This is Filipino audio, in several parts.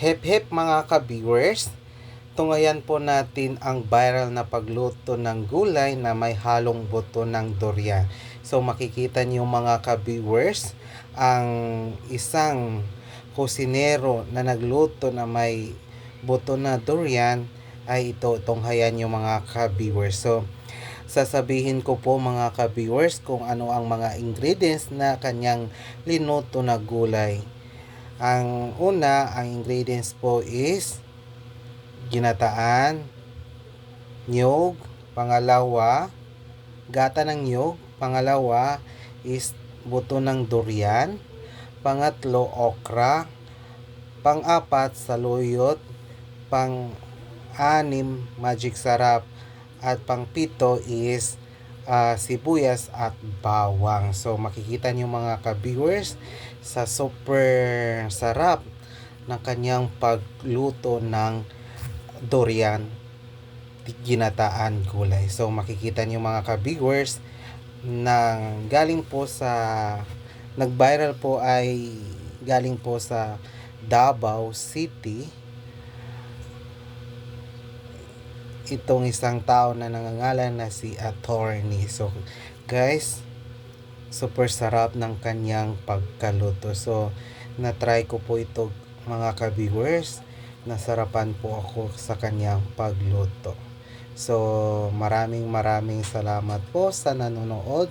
Hep hep mga ka-viewers, tungayan po natin ang viral na pagluto ng gulay na may halong buto ng durian. So makikita niyo mga ka-viewers, ang isang kusinero na nagluto na may buto na durian ay ito tunghayan niyo mga ka-viewers. So sasabihin ko po mga ka-viewers kung ano ang mga ingredients na kanyang linuto na gulay. Ang una, ang ingredients po is ginataan, nyog, pangalawa, gata ng nyog, pangalawa is buto ng durian, pangatlo okra, pang-apat saluyot, pang-anim magic sarap, at pang-pito is ah, sibuyas at bawang. So makikita niyo mga ka-viewers sa super sarap ng kanyang pagluto ng durian ginataan gulay. So makikita niyo mga ka-viewers na galing po sa nag-viral po ay galing po sa Davao City itong isang tao na nangangalan na si Attorney. So, guys, super sarap ng kanyang pagkaluto. So, na-try ko po ito mga ka-viewers. Nasarapan po ako sa kanyang pagluto. So, maraming maraming salamat po sa nanonood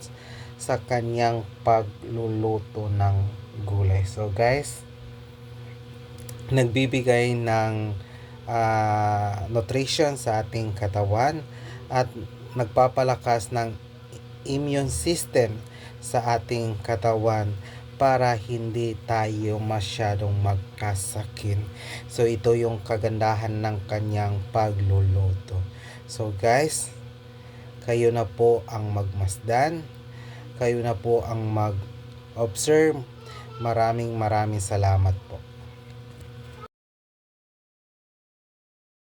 sa kanyang pagluluto ng gulay. So, guys, nagbibigay ng ah, nutrition sa ating katawan at nagpapalakas ng immune system sa ating katawan para hindi tayo masyadong magkasakit. So ito yung kagandahan ng kanyang pagluluto. So guys, kayo na po ang magmasdan. Kayo na po ang mag-observe. Maraming maraming salamat po.